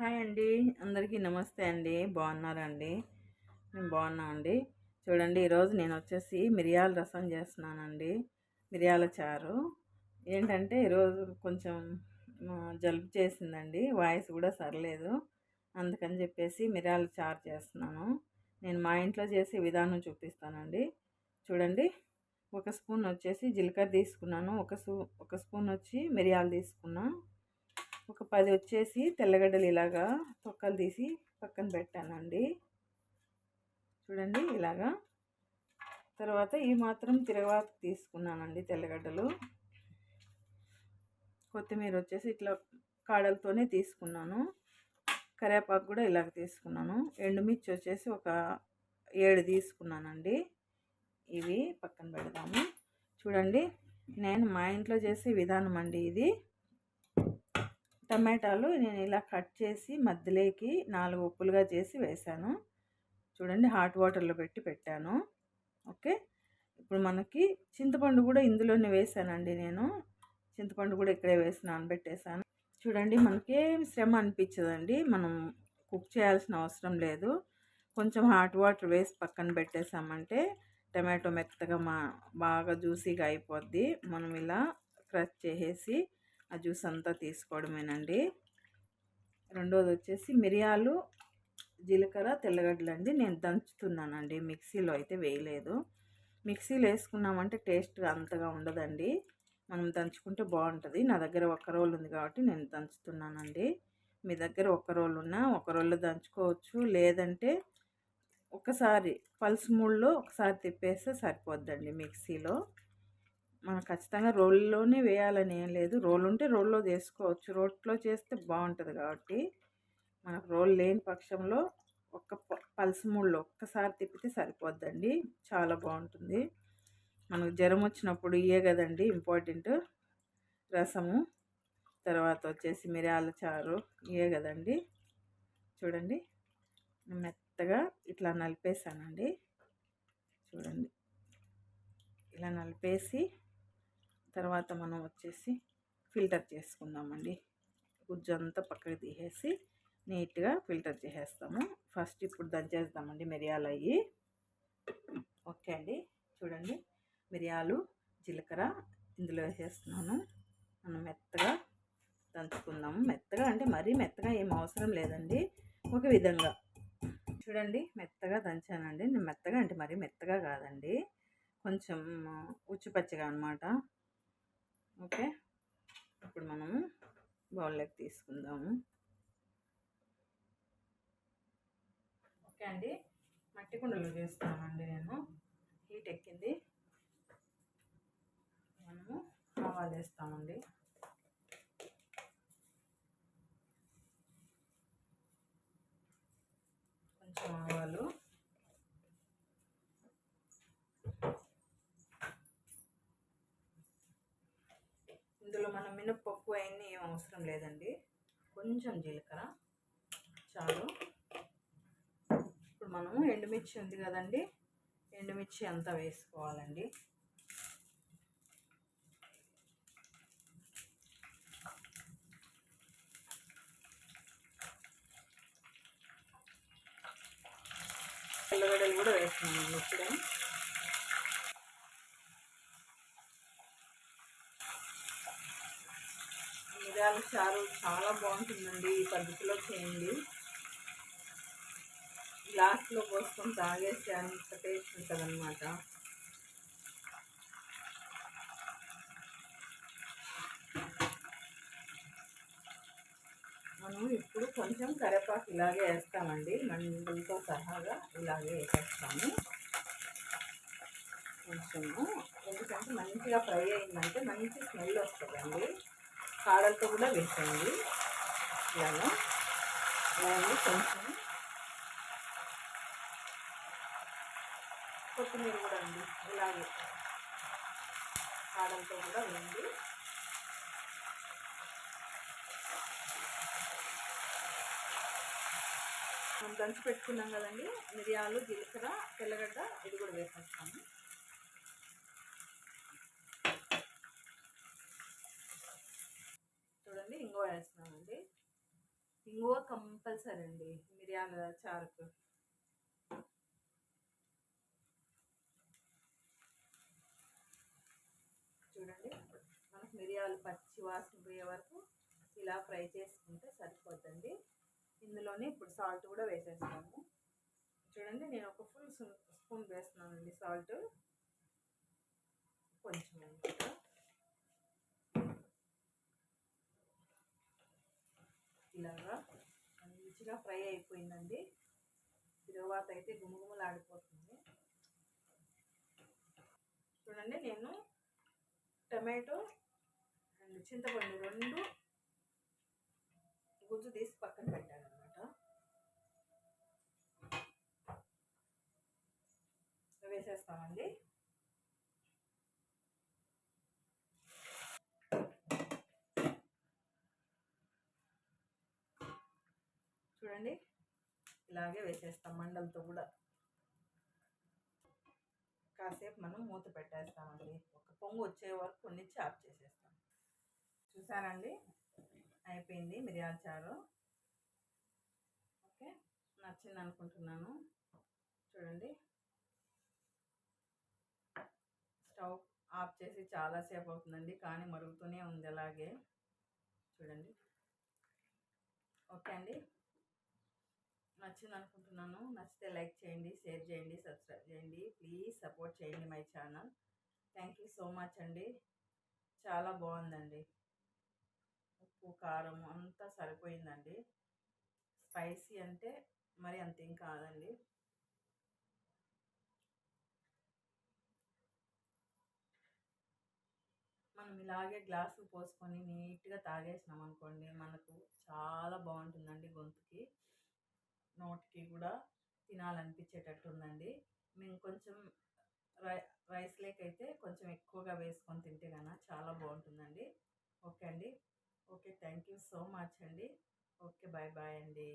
Hi అండి. అందరికీ నమస్తే అండి. బాగున్నారండి మేము నేను బాగున్నా అండి. చూడండి ఈరోజు నేను వచ్చేసి మిరియాల రసం చేస్తున్నానండి. మిరియాల చారు. ఏంటంటే ఈరోజు కొంచెం జలుబు చేసిందండి. వాయిస్ కూడా సరలేదు. అందుకని చెప్పేసి మిరియాల చారు చేస్తున్నాను. నేను మా ఇంట్లో చేసే విధానం చూపిస్తానండి. చూడండి ఒక స్పూన్ వచ్చేసి జీలకర్ర తీసుకున్నాను. ఒక స్పూ ఒక స్పూన్ వచ్చి మిరియాలు తీసుకున్నాను ఒక పది వచ్చేసి తెల్లగడ్డలు ఇలాగా తొక్కలు తీసి పక్కన పెట్టానండి. చూడండి ఇలాగా. తర్వాత ఈ మాత్రం తిరగవాత తీసుకున్నానండి తెల్లగడ్డలు. కొత్తిమీర వచ్చేసి ఇట్లా కాడలతోనే తీసుకున్నాను. కరివేపాకు కూడా ఇలాగ తీసుకున్నాను. ఎండుమిర్చి వచ్చేసి ఒక ఏడు తీసుకున్నానండి. ఇవి పక్కన పెడదాము. చూడండి నేను మా ఇంట్లో చేసే విధానం అండి ఇది. టమాటాలు నేను ఇలా కట్ చేసి మధ్యలోకి నాలుగు ఉప్పులుగా చేసి వేసాను. చూడండి హాట్ వాటర్లో పెట్టి పెట్టాను. ఓకే? ఇప్పుడు మనకి చింతపండు కూడా ఇందులోనే వేసానండి నేను. చింతపండు కూడా ఇక్కడే వేసి నానబెట్టేసాను. చూడండి మనకి శ్రమ అనిపించదండి. మనం కుక్ చేయాల్సిన అవసరం లేదు. కొంచెం హాట్ వాటర్ వేసి పక్కన పెట్టేసామంటే టమాటో మెత్తగా మా బాగా జ్యూసీగా అయిపోద్ది. మనం ఇలా క్రష్ చేసేసి ఆ జ్యూస్ అంతా తీసుకోవడమేనండి. రెండోది వచ్చేసి మిరియాలు జీలకర్ర తెల్లగడ్డలు అండి నేను దంచుతున్నానండి. మిక్సీలో అయితే వేయలేదు. మిక్సీలో వేసుకున్నామంటే టేస్ట్ అంతగా ఉండదండి. మనం దంచుకుంటే బాగుంటుంది. నా దగ్గర ఒక్క రోల్ ఉంది కాబట్టి నేను దంచుతున్నానండి. మీ దగ్గర ఒక్క రోల్ ఉన్నా ఒక రోల్లో దంచుకోవచ్చు. లేదంటే ఒకసారి పల్స్ మూడులో ఒకసారి తిప్పేస్తే సరిపోద్దండి మిక్సీలో. మనం ఖచ్చితంగా రోల్లోనే వేయాలని ఏం లేదు. రోల్ ఉంటే రోల్లో చేసుకోవచ్చు. రోట్లో చేస్తే బాగుంటుంది కాబట్టి మనకు రోల్ లేని పక్షంలో ఒక్క పల్స్ మూడ్లో ఒక్కసారి తిప్పితే సరిపోద్దండి. చాలా బాగుంటుంది మనకు జ్వరం వచ్చినప్పుడు ఇయే కదండి ఇంపార్టెంట్. రసము తర్వాత వచ్చేసి మిరియాల చారు ఇయే కదండి. చూడండి. మెత్తగా ఇట్లా నలిపేసానండి. చూడండి. ఇలా నలిపేసి తర్వాత మనం వచ్చేసి ఫిల్టర్ చేసుకుందామండి. గుజ్జు అంతా పక్కకి తీసేసి నీట్గా ఫిల్టర్ చేసేస్తాము. ఫస్ట్ ఇప్పుడు దంచేస్తామండి మిరియాలు అయ్యి. ఓకే అండి. చూడండి. మిరియాలు జీలకర్ర ఇందులో వేసేస్తున్నాను. మనం మెత్తగా దంచుకుందాము. మెత్తగా అంటే మరీ మెత్తగా ఏం అవసరం లేదండి. ఒక విధంగా. చూడండి. మెత్తగా దంచానండి. నేను మెత్తగా అంటే మరీ మెత్తగా కాదండి. కొంచెం ఉచ్చుపచ్చగా అనమాట ఓకే. ఇప్పుడు మనము బౌల్లోకి తీసుకుందాము. ఓకే అండి. మట్టి కుండలో చేస్తామండి నేను. హీట్ ఎక్కింది. మనము ఆవాలు వేస్తామండి. కొంచెం ఆవాలు ఇందులో మనం మినప్పప్పు అవన్నీ ఏం అవసరం లేదండి. కొంచెం జీలకర్ర చాలు ఇప్పుడు మనము ఎండుమిర్చి ఉంది కదండి ఎండుమిర్చి అంతా వేసుకోవాలండి. ఎల్లగడ్డలు కూడా వేస్తున్నాను ఇప్పుడే. మిరియాల చారు చాలా బాగుంటుందండి ఈ పద్ధతిలో చేయండి. గ్లాస్లో పోసుకొని తాగేస్తే అంత టేస్ట్ ఉంటుందన్నమాట. మనం ఇప్పుడు కొంచెం కరివేపాకు ఇలాగే వేస్తామండి. మందులతో సహాగా ఇలాగే వేసేస్తాము. కొంచెము ఎందుకంటే మంచిగా ఫ్రై అయిందంటే మంచి స్మెల్ వస్తుందండి. కాడలతో కూడా వేసేయండి. ఇలాగా. అలాగే కొంచెం కొత్తిమీర కూడా అండి. ఇలాగే కాడలతో కూడా వేయండి. మనం దంచి పెట్టుకున్నాం కదండి మిరియాలు జీలకర్ర తెల్లగడ్డ ఇది కూడా వేసేస్తాము. ఇంగువ వేస్తున్నామండి. ఇంగువ కంపల్సరీ అండి. మిరియాల చారుకు. చూడండి. మనకు మిరియాలు పచ్చి వాసన పోయే వరకు ఇలా ఫ్రై చేసుకుంటే సరిపోద్దండి. ఇందులోనే ఇప్పుడు సాల్ట్ కూడా వేసేస్తాము. చూడండి నేను ఒక ఫుల్ స్పూన్ వేస్తున్నానండి సాల్ట్. కొంచెం అనమాట ఇలాగా. మంచిగా ఫ్రై అయిపోయిందండి. తర్వాత అయితే గుమగుమలాడిపోతుంది. చూడండి నేను టమాటో అండ్ చింతపండు రెండు గుజ్జు తీసి పక్కన పెట్టాను అనమాట వేసేస్తామండి. చూడండి ఇలాగే వేసేస్తాం మండలతో కూడా. కాసేపు మనం మూత పెట్టేస్తామండి ఒక పొంగు వచ్చే వరకు కొన్ని చాప్ చేసేస్తాం. చూసారండి? అయిపోయింది మిరియాల చారు. ఓకే? నచ్చింది అనుకుంటున్నాను. చూడండి. స్టవ్ ఆఫ్ చేసి చాలాసేపు అవుతుందండి. కానీ మరుగుతూనే ఉంది అలాగే. చూడండి. ఓకే అండి? నచ్చింది అనుకుంటున్నాను నచ్చితే లైక్ చేయండి షేర్ చేయండి సబ్స్క్రైబ్ చేయండి. ప్లీజ్ సపోర్ట్ చేయండి my channel. Thank you so much అండి. చాలా బాగుందండి. ఉప్పు కారం అంతా సరిపోయిందండి. స్పైసీ అంటే మరి అంతేం కాదండి. మనం ఇలాగే గ్లాసు పోసుకొని నీట్గా తాగేసినాం అనుకోండి మనకు చాలా బాగుంటుందండి గొంతుకి. నోటికి కూడా తినాలనిపించేటట్టు ఉందండి మేము కొంచెం రై రైస్ లేకైతే కొంచెం ఎక్కువగా వేసుకొని తింటే కన్నా చాలా బాగుంటుందండి. ఓకే అండి. Okay thank you so much అండి. ఓకే బాయ్ బాయ్ అండి.